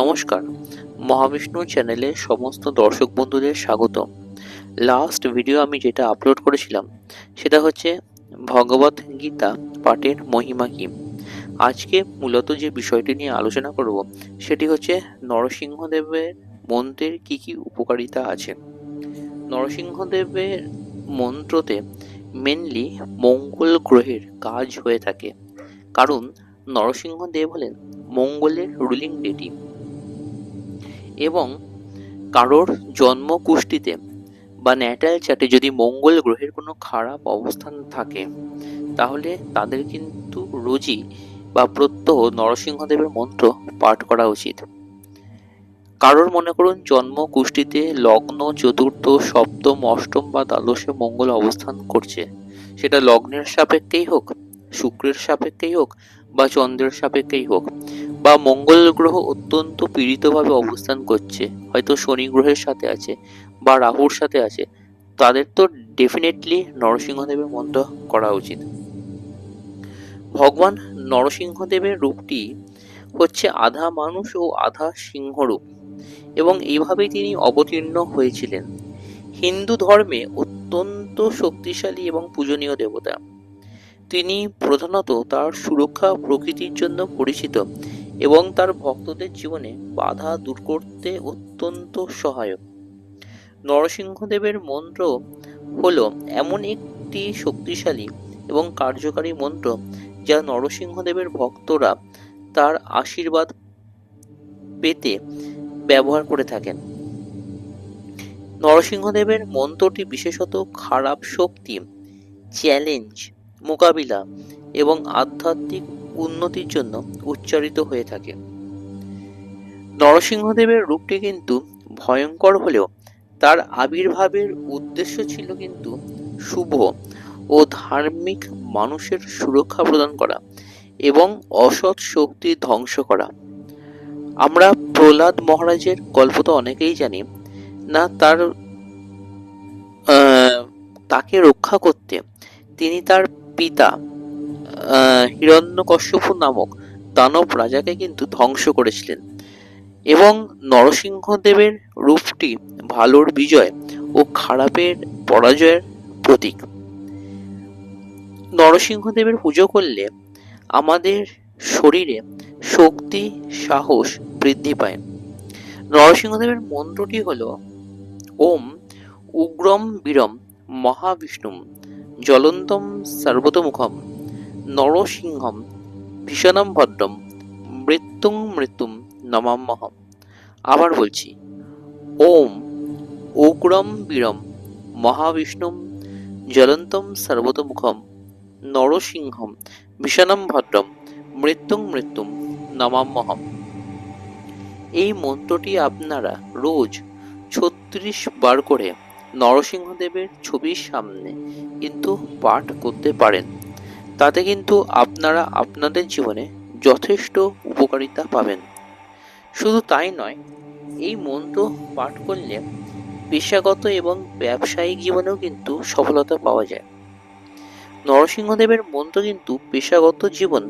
নমস্কার। মহাবিষ্ণু চ্যানেলে সমস্ত দর্শক বন্ধুদের স্বাগত লাস্ট ভিডিও আমি যেটা আপলোড করেছিলাম, সেটা হচ্ছে ভগবত গীতা পাঠের মহিমা কি? আজকে মূলত যে বিষয়টি নিয়ে আলোচনা করব, সেটি হচ্ছে নরসিংহদেবের মন্ত্রের কি কি উপকারিতা আছে? নরসিংহদেবের মন্ত্রতে মেনলি মঙ্গল গ্রহের কাজ হয়ে থাকে। কারণ নরসিংহদেব হলেন মঙ্গলের রুলিং ডেটি এবং কারোর জন্ম কুষ্টিতে বা ন্যাটাল চার্টে যদি মঙ্গল গ্রহের কোনো খারাপ অবস্থান থাকে, তাহলে তাদের কিন্তু রোজই বা প্রত্যহ নরসিংহদেবের মন্ত্র পাঠ করা উচিত। কারোর মনে করুন জন্ম কুষ্টিতে লগ্ন, চতুর্থ, সপ্তম, অষ্টম বা দ্বাদশে মঙ্গল অবস্থান করছে, সেটা লগ্নের সাপেক্ষেই হোক, শুক্রের সাপেক্ষেই হোক বা চন্দ্রের সাপেক্ষেই হোক বা মঙ্গল গ্রহ অত্যন্ত পীড়িতভাবে অবস্থান করছে, হয়তো শনি গ্রহের সাথে আছে বা রাহুর সাথে আছে, তাদের তো ডেফিনেটলি নরসিংহদেবের মন্ত্র করা উচিত। ভগবান নরসিংহদেবের রূপটি হচ্ছে আধা মানুষ ও আধা সিংহ রূপ, এবং এইভাবেই তিনি অবতীর্ণ হয়েছিলেন। হিন্দু ধর্মে অত্যন্ত শক্তিশালী এবং পূজনীয় দেবতা। তিনি প্রধানত তার সুরক্ষা প্রকৃতির জন্য পরিচিত এবং তার ভক্তদের জীবনে বাধা দূর করতে অত্যন্ত সহায়ক। নরসিংহদেবের মন্ত্র হল এমন একটি শক্তিশালী এবং কার্যকারী মন্ত্র যা নরসিংহদেবের ভক্তরা তার আশীর্বাদ পেতে ব্যবহার করে থাকেন। নরসিংহদেবের মন্ত্রটি বিশেষত খারাপ শক্তি, চ্যালেঞ্জ, মোকাবিলা এবং আধ্যাত্মিক উন্নতির জন্য উচ্চারিত হয়ে থাকে। নরসিংহদেবের রূপটি কিন্তু ভয়ঙ্কর হলেও তার আবির্ভাবের উদ্দেশ্য ছিল কিন্তু শুভ ও ধার্মিক মানুষের সুরক্ষা প্রদান করা এবং অসৎ শক্তি ধ্বংস করা। আমরা প্রহ্লাদ মহারাজের গল্প তো অনেকেই জানি, না তার তাকে রক্ষা করতে তিনি তার পিতা হিরণ্যকশ্যপু নামক দানব রাজাকে কিন্তু ধ্বংস করেছিলেন। এবং নরসিংহদেবের রূপটি ভালোর বিজয় ও খারাপের পরাজয়ের প্রতীক। নরসিংহদেবের পুজো করলে আমাদের শরীরে শক্তি, সাহস বৃদ্ধি পায়। নরসিংহদেবের মন্ত্রটি হল, ওম উগ্রম বীরম মহাবিষ্ণুম জ্বলন্তম সর্বতমুখম। নরসিংহম ভীষণম ভদ্রম, মৃত্যুং মৃত্যুম নমাম্যহম আবার বলছি, ওম উগ্রম বীরম, মহাবিষ্ণুম জ্বলন্তম সর্বতমুখম, নরসিংহম ভীষণম ভদ্রম, মৃত্যুং মৃত্যুম নমাম্যহম এই মন্ত্রটি আপনারা রোজ ছত্রিশ বার করে নরসিংহদেবের ছবির সামনে কিন্তু পাঠ করতে পারেন। তাতে কিন্তু আপনারা আপনাদের জীবনে যথেষ্ট উপকারিতা পাবেন। শুধু তাই নয়, এই মন্ত্র পাঠ করলে পেশাগত এবং ব্যবসায়িক জীবনেও কিন্তু সফলতা পাওয়া যায়। নরসিংহদেবের মন্ত্র কিন্তু পেশাগত জীবন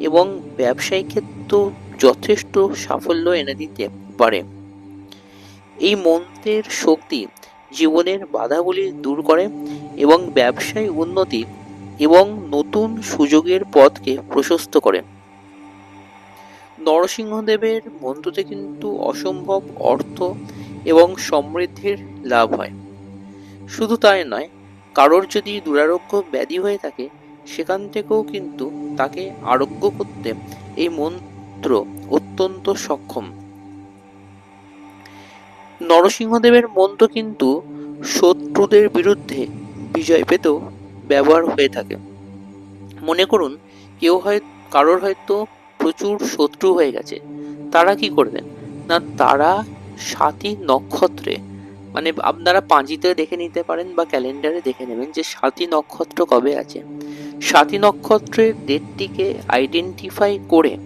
এবং ব্যবসায়িক ক্ষেত্রেও যথেষ্ট সাফল্য এনে দিতে পারে। এই মন্ত্রের শক্তি জীবনের বাধাগুলি দূর করে এবং ব্যবসায় উন্নতি এবং নতুন সুযোগের পথকে প্রশস্ত করে। নরসিংহদেবের মন্ত্রতে কিন্তু অসম্ভব অর্থ এবং সমৃদ্ধির লাভ হয়। শুধু তাই নয়, কারোর যদি দুরারোগ্য ব্যাধি হয়ে থাকে, সেখান থেকেও কিন্তু তাকে আরোগ্য করতে এই মন্ত্র অত্যন্ত সক্ষম। নরসিংহদেবের মন্ত্র কিন্তু শত্রুদের বিরুদ্ধে বিজয় পেতেও ব্যবহার হয়ে থাকে। মনে করুন, কেউ হয়, কারোর হয়তো প্রচুর শত্রু হয়ে গেছে। তারা কি করবেন? না, তারা সাতই নক্ষত্রে মানে আপনারা পাঁজিতে দেখে নিতে পারেন বা ক্যালেন্ডারে দেখে নেবেন যে সাতই নক্ষত্র কবে আছে। সাতই নক্ষত্রের ডেটটিকে আইডেন্টিফাই করে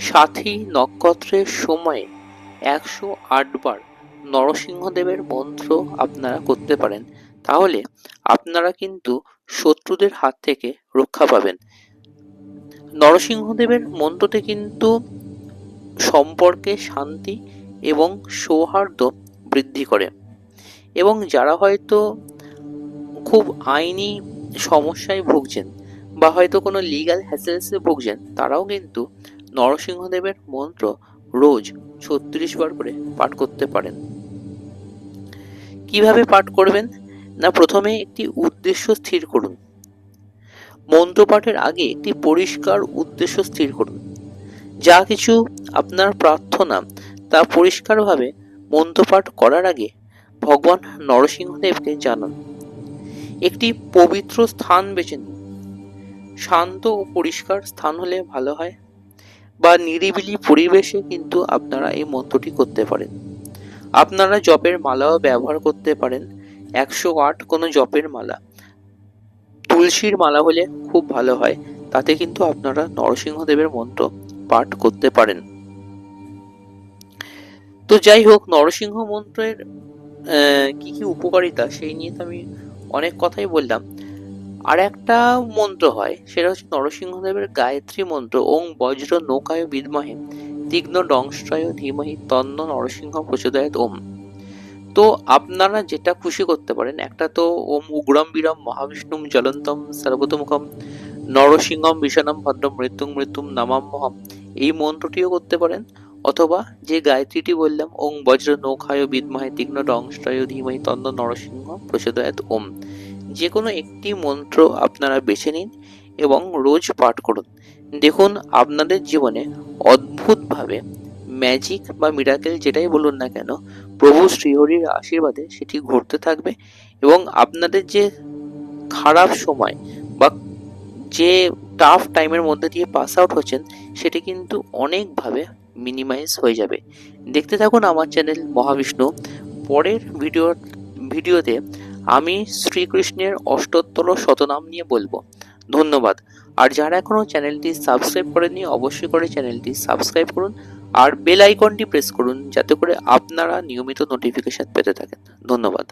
সাতই নক্ষত্রের সময়ে একশো আটবার নরসিংহদেবের মন্ত্র আপনারা করতে পারেন। তাহলে আপনারা কিন্তু শত্রুদের হাত থেকে রক্ষা পাবেন। নরসিংহদেবের মন্ত্রতে কিন্তু সম্পর্কে শান্তি এবং সৌহার্দ্য বৃদ্ধি করে এবং যারা হয়তো খুব আইনি সমস্যায় ভুগছেন বা হয়তো কোনো লিগ্যাল হ্যাসেলসে ভুগছেন, তারাও কিন্তু নরসিংহদেবের মন্ত্র রোজ ছত্রিশ বার করে পাঠ করতে পারেন। কীভাবে পাঠ করবেন? না, প্রথমে একটি উদ্দেশ্য স্থির করুন। মন্ত্রপাঠের আগে একটি পরিষ্কার উদ্দেশ্য স্থির করুন। যা কিছু আপনার প্রার্থনা, তা পরিষ্কারভাবে মন্ত্রপাঠ করার আগে ভগবান নরসিংহদেবকে জানান। একটি পবিত্র স্থান বেছে নিন। শান্ত ও পরিষ্কার স্থান হলে ভালো হয়, বা নিরিবিলি পরিবেশে কিন্তু আপনারা এই মন্ত্রটি করতে পারেন। আপনারা জপের মালাও ব্যবহার করতে পারেন একশো আট কোনো জপের মালা। তুলসীর মালা হলে খুব ভালো হয়, তাতে কিন্তু আপনারা নরসিংহদেবের মন্ত্র পাঠ করতে পারেন। তো যাই হোক, নরসিংহ মন্ত্রের কি কি উপকারিতা সেই নিয়ে তো আমি অনেক কথাই বললাম। আর একটা মন্ত্র হয়, সেটা হচ্ছে নরসিংহদেবের গায়ত্রী মন্ত্র, ওং বজ্র নৌকায় বিদ্মহে, তীক্ষ্ণ দংশয় ধীমহি তন্ন নরসিংহ প্রচোদয়াত ওম। তো আপনারা যেটা খুশি করতে পারেন, একটা তো ওম উগ্রম বীরম মহাবিষ্ণুম জ্বলন্তম সর্বতমুখম নরসিংহম বিষণম ভদ্রম মৃত্যুম মৃত্যুম নামাম্যহম এই মন্ত্রটিও করতে পারেন, অথবা যে গায়ত্রীটি বললাম, ওং বজ্র নৌখায় বিদ্মহে তীক্ষ্ণ দংশয় ধীমহি তন্ন নরসিংহ প্রচোদয়াত ওম। যে কোনো একটি মন্ত্র আপনারা বেছে নিন এবং রোজ পাঠ করুন। দেখুন, আপনাদের জীবনে অদ্ভুতভাবে ম্যাজিক বা মিরাকেল যেটাই বলুন না কেন, প্রভু শ্রীহরির আশীর্বাদে সেটি ঘটতে থাকবে এবং আপনাদের যে খারাপ সময় বা যে টাফ টাইমের মধ্যে দিয়ে পাস আউট হচ্ছেন, সেটি কিন্তু অনেকভাবে মিনিমাইজ হয়ে যাবে। দেখতে থাকুন আমার চ্যানেল মহাবিষ্ণু। পরের ভিডিও ভিডিওতে আমি শ্রীকৃষ্ণের অষ্টোত্তর শতনাম নিয়ে বলব। ধন্যবাদ। আর যারা এখনও চ্যানেলটি সাবস্ক্রাইব করেননি, অবশ্যই করে চ্যানেলটি সাবস্ক্রাইব করুন। আর বেল আইকনটি প্রেস করুন যাতে করে আপনারা নিয়মিত নোটিফিকেশন পেতে থাকেন। ধন্যবাদ।